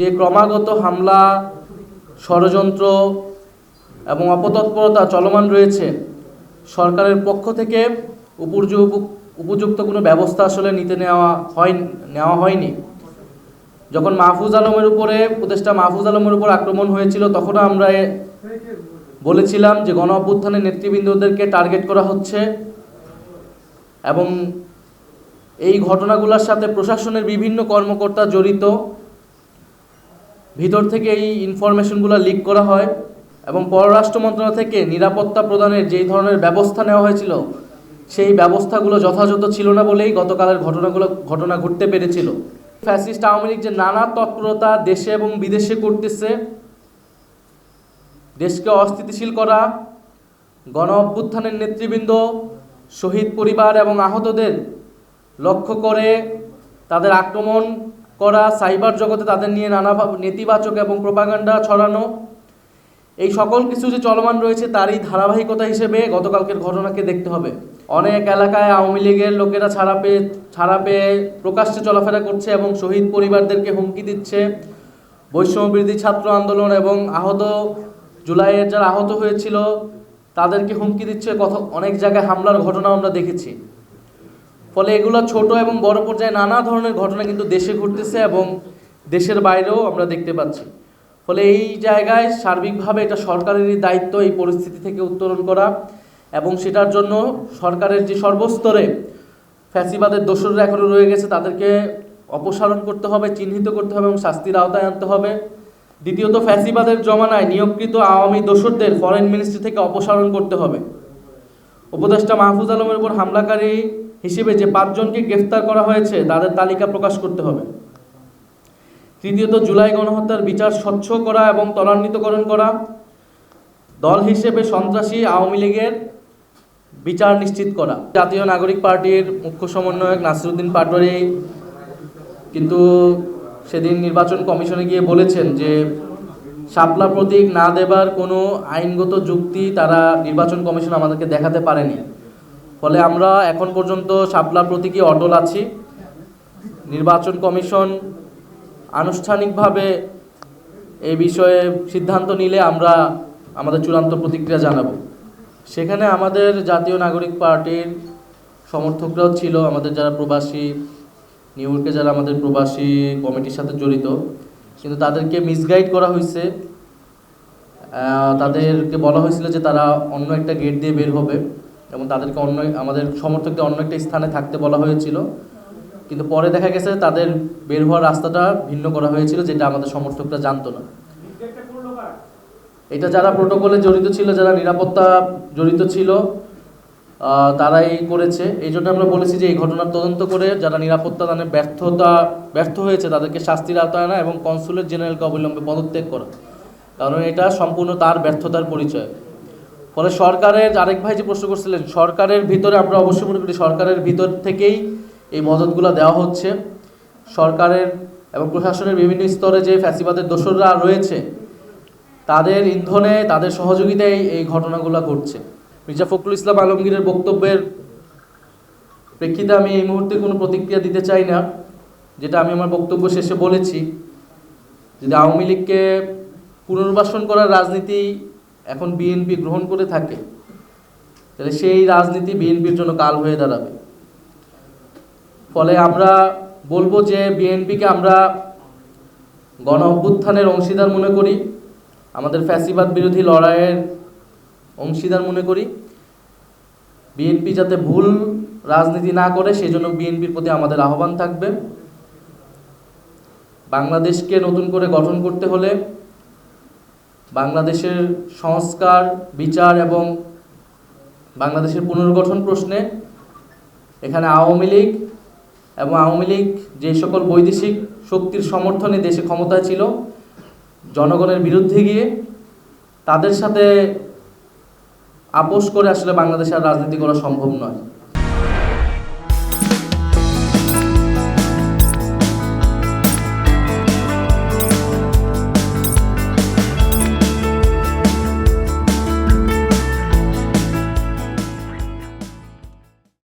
যে ক্রমাগত হামলা, ষড়যন্ত্র এবং অপতৎপরতা চলমান রয়েছে, সরকারের পক্ষ থেকে উপযুক্ত কোনো ব্যবস্থা আসলে নিতে নেওয়া হয় নেওয়া হয়নি। যখন মাহফুজ আলমের উপরে, উপদেষ্টা মাহফুজ আলমের উপর আক্রমণ হয়েছিল, তখনও আমরা বলেছিলাম যে গণ অভ্যুত্থানের নেতৃবৃন্দদেরকে টার্গেট করা হচ্ছে এবং এই ঘটনাগুলোর সাথে প্রশাসনের বিভিন্ন কর্মকর্তা জড়িত। ভিতর থেকে এই ইনফরমেশনগুলো লিক করা হয় এবং পররাষ্ট্র মন্ত্রণালয় থেকে নিরাপত্তা প্রদানের যেই ধরনের ব্যবস্থা নেওয়া হয়েছিল, সেই ব্যবস্থাগুলো যথাযথ ছিল না বলেই গতকালের ঘটনাগুলো, ঘটনা ঘটতে পেরেছিল। ফ্যাসিস্ট আওয়ামী লীগ যে নানা তৎপরতা দেশে এবং বিদেশে করতেছে, দেশকে অস্থিতিশীল করা, গণ অভ্যুত্থানের নেতৃবৃন্দ, শহীদ পরিবার এবং আহতদের লক্ষ্য করে তাদের আক্রমণ করা, সাইবার জগতে তাদের নিয়ে নানা নেতিবাচক এবং প্রপাগান্ডা ছড়ানো। এই সকল কিছু যে চলমান রয়েছে তারই ধারাবাহিকতা হিসেবে গতকালকের ঘটনাকে দেখতে হবে। অনেক এলাকায় আওয়ামী লীগের লোকেরা ছাড়া পেয়ে ছাড়া পেয়ে প্রকাশ্যে চলাফেরা করছে এবং শহীদ পরিবারদেরকে হুমকি দিচ্ছে। বৈষম্যবিরোধী ছাত্র আন্দোলন এবং আহত, জুলাইয়ের যারা আহত হয়েছিল, তাদেরকে হুমকি দিচ্ছে। কত অনেক জায়গায় হামলার ঘটনা আমরা দেখেছি। ফলে এগুলো ছোট এবং বড় পর্যায়ে নানা ধরনের ঘটনা কিন্তু দেশে ঘটতেছে এবং দেশের বাইরেও আমরা দেখতে পাচ্ছি। ফলে এই জায়গায় সার্বিকভাবে এটা সরকারেরই দায়িত্ব এই পরিস্থিতি থেকে উত্তরণ করা এবং সেটার জন্য সরকারের যে সর্বস্তরে ফ্যাসিবাদের দোসররা এখনও রয়ে গেছে, তাদেরকে অপসারণ করতে হবে, চিহ্নিত করতে হবে এবং শাস্তির আওতায় আনতে হবে। দ্বিতীয়ত, ফ্যাসিবাদের জমানায় নিয়োগকৃত আওয়ামী দোসরদের ফরেন মিনিস্ট্রি থেকে অপসারণ করতে হবে। উপদেষ্টা মাহফুজ আলমের উপর হামলাকারী হিসেবে যে পাঁচজনকে গ্রেফতার করা হয়েছে, তাদের তালিকা প্রকাশ করতে হবে। তৃতীয়ত, জুলাই গণহত্যার বিচার স্বচ্ছ করা এবং ত্বরান্বিতকরণ করা। দল হিসেবে সন্ত্রাসী আওয়ামী লীগের বিচার নিশ্চিত করা। জাতীয় নাগরিক পার্টির মুখ্য সমন্বয়ক নাসিরুদ্দিন পাটোয়ারি কিন্তু সেদিন নির্বাচন কমিশনে গিয়ে বলেছেন যে, শাপলা প্রতীক না দেবার কোনো আইনগত যুক্তি তারা নির্বাচন কমিশন আমাদেরকে দেখাতে পারেনি। ফলে আমরা এখন পর্যন্ত শাপলা প্রতীকই অটল আছি। নির্বাচন কমিশন আনুষ্ঠানিকভাবে এই বিষয়ে সিদ্ধান্ত নিলে আমরা আমাদের চূড়ান্ত প্রতিক্রিয়া জানাব। সেখানে আমাদের জাতীয় নাগরিক পার্টির সমর্থকরাও ছিল, আমাদের যারা প্রবাসী নিউ ইয়র্কে যারা আমাদের প্রবাসী কমিটির সাথে জড়িত। কিন্তু তাদেরকে মিসগাইড করা হয়েছে। তাদেরকে বলা হয়েছিল যে তারা অন্য একটা গেট দিয়ে বের হবে। এবং তাদেরকে অন্য আমাদের সমর্থকদের অন্য একটা স্থানে থাকতে বলা হয়েছিল। কিন্তু পরে দেখা গেছে তাদের বের হওয়ার রাস্তাটা ভিন্ন করা হয়েছিল, যেটা আমাদের সমর্থকরা জানতো না। এটা যারা প্রোটোকলে জড়িত ছিল, যারা নিরাপত্তা জড়িত ছিল তারাই করেছে। এই জন্য আমরা বলেছি যে এই ঘটনার তদন্ত করে যারা নিরাপত্তা দানে ব্যর্থতা, ব্যর্থ হয়েছে, তাদেরকে শাস্তির আওতায় আনা এবং কনসুলেট জেনারেলকে অবিলম্বে পদত্যাগ করা। কারণ এটা সম্পূর্ণ তার ব্যর্থতার পরিচয়। ফলে সরকারের, আরেক ভাই যে প্রশ্ন করছিলেন, সরকারের ভিতরে আমরা অবশ্যই মনে করি সরকারের ভিতর থেকেই এই মদতগুলো দেওয়া হচ্ছে। সরকারের এবং প্রশাসনের বিভিন্ন স্তরে যে ফ্যাসিবাদের দোসররা রয়েছে, তাদের ইন্ধনে, তাদের সহযোগিতায় এই ঘটনাগুলো ঘটছে। মির্জা ফখরুল ইসলাম আলমগীরের বক্তব্যের প্রেক্ষিতে আমি এই মুহূর্তে কোনো প্রতিক্রিয়া দিতে চাই না, যেটা আমি আমার বক্তব্য শেষে বলেছি। যদি আওয়ামী লীগকে পুনর্বাসন করার রাজনীতি এখন বিএনপি গ্রহণ করে থাকে, তাহলে সেই রাজনীতি বিএনপির জন্য কাল হয়ে দাঁড়াবে। ফলে আমরা বলব যে বিএনপিকে আমরা গণ অভ্যুত্থানের অংশীদার মনে করি, আমাদের ফ্যাসিবাদ বিরোধী লড়াইয়ের অংশীদার মনে করি। বিএনপি যাতে ভুল রাজনীতি না করে সেই জন্য বিএনপির প্রতি আমাদের আহ্বান থাকবে। বাংলাদেশকে নতুন করে গঠন করতে হলে বাংলাদেশের সংস্কার, বিচার এবং বাংলাদেশের পুনর্গঠন প্রশ্নে এখানে আওয়ামী লীগ এবং আওয়ামী লীগ যে সকল বৈদেশিক শক্তির সমর্থনে দেশে ক্ষমতায় ছিল, জনগণের বিরুদ্ধে গিয়ে তাদের সাথে আপোষ করে আসলে বাংলাদেশে আর রাজনীতি করা সম্ভব নয়।